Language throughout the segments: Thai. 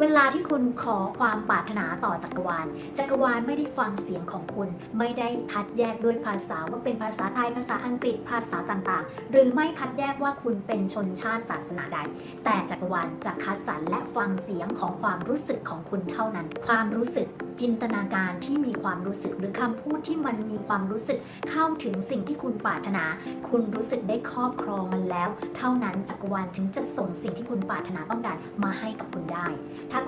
เวลาที่คุณขอความปรารถนาต่อจักรวาล จักรวาลไม่ได้ฟังเสียงของคุณ ไม่ได้คัดแยกด้วยภาษาว่าเป็นภาษาไทย ภาษาอังกฤษ ภาษาต่างๆ หรือไม่คัดแยกว่าคุณเป็นชนชาติศาสนาใด แต่จักรวาลจะคัดสรรและฟังเสียงของความรู้สึกของคุณเท่านั้น ความรู้สึกจินตนาการที่มีความรู้สึกหรือคำพูดที่มันมีความรู้สึกเข้าถึงสิ่งที่คุณปรารถนา คุณรู้สึกได้ครอบครองมันแล้ว เท่านั้นจักรวาลถึงจะส่งสิ่งที่คุณปรารถนาต้องการมาให้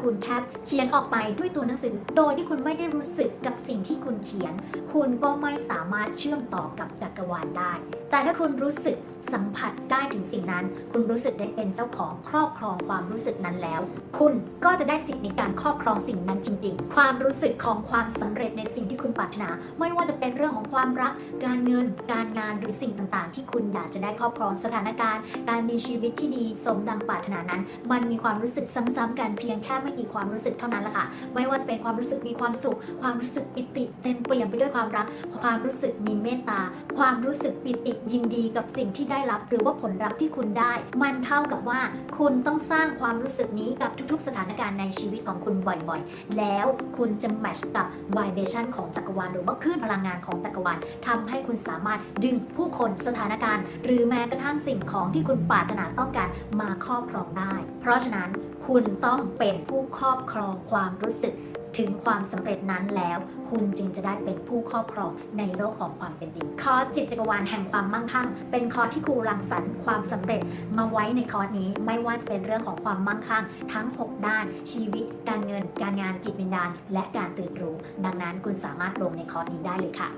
คุณแค่เขียนออกไปด้วยตัวหนังสือ โดยที่คุณไม่ได้รู้สึกกับสิ่งที่คุณเขียน คุณก็ไม่สามารถเชื่อมต่อกับจักรวาลได้ แต่ถ้าคุณรู้สึกสัมผัสได้ถึงสิ่งนั้น คุณรู้สึกได้เป็นเจ้าของครอบครองความรู้สึกนั้นแล้ว คุณก็จะได้สิทธิ์ในการครอบครองสิ่งนั้นจริง ๆ ความรู้สึกของความสำเร็จในสิ่งที่คุณปรารถนา ไม่ว่าจะเป็นเรื่องของความรัก การเงิน การงานหรือสิ่งต่างๆ ที่คุณอยากจะได้ครอบครองสถานการณ์ การมีชีวิตที่ดีสมดังปรารถนานั้น มันมีความรู้สึกซ้ำๆกันเพียงแค่ไไม่กี่ความรู้สึกเท่านั้นแหละค่ะ ไม่ว่าจะเป็นความรู้สึกมีความสุข ความรู้สึกปิติเต็มเปี่ยมไปด้วยความรัก ความรู้สึกมีเมตตา ความรู้สึกปิติยินดีกับสิ่งที่ได้รับ หรือว่าผลลัพธ์ที่คุณได้ มันเท่ากับว่าคุณต้องสร้างความรู้สึกนี้กับทุกๆ สถานการณ์ในชีวิตของคุณบ่อยๆ แล้วคุณจะแมชกับ vibration ของจักรวาลหรือว่าคลื่นพลังงานของจักรวาลทำให้คุณสามารถดึงผู้คนสถานการณ์ หรือแม้กระทั่งสิ่งของที่คุณปรารถนาต้องการมาครอบครองได้ เพราะฉะนั้น คุณต้องเป็นผู้ครอบครองความรู้สึกถึงความสำเร็จนั้นแล้ว คุณจึงจะได้เป็นผู้ครอบครองในโลกของความเป็นจริง คอร์สจิตจักรวาลแห่งความมั่งคั่ง เป็นคอร์สที่ครูรังสรรค์ความสำเร็จมาไว้ในคอร์สนี้ ไม่ว่าจะเป็นเรื่องของความมั่งคั่ง ทั้ง 6 ด้าน ชีวิต การเงิน การงานจิตวิญญาณ และการตื่นรู้ ดังนั้นคุณสามารถลงในคอร์สนี้ได้เลยค่ะ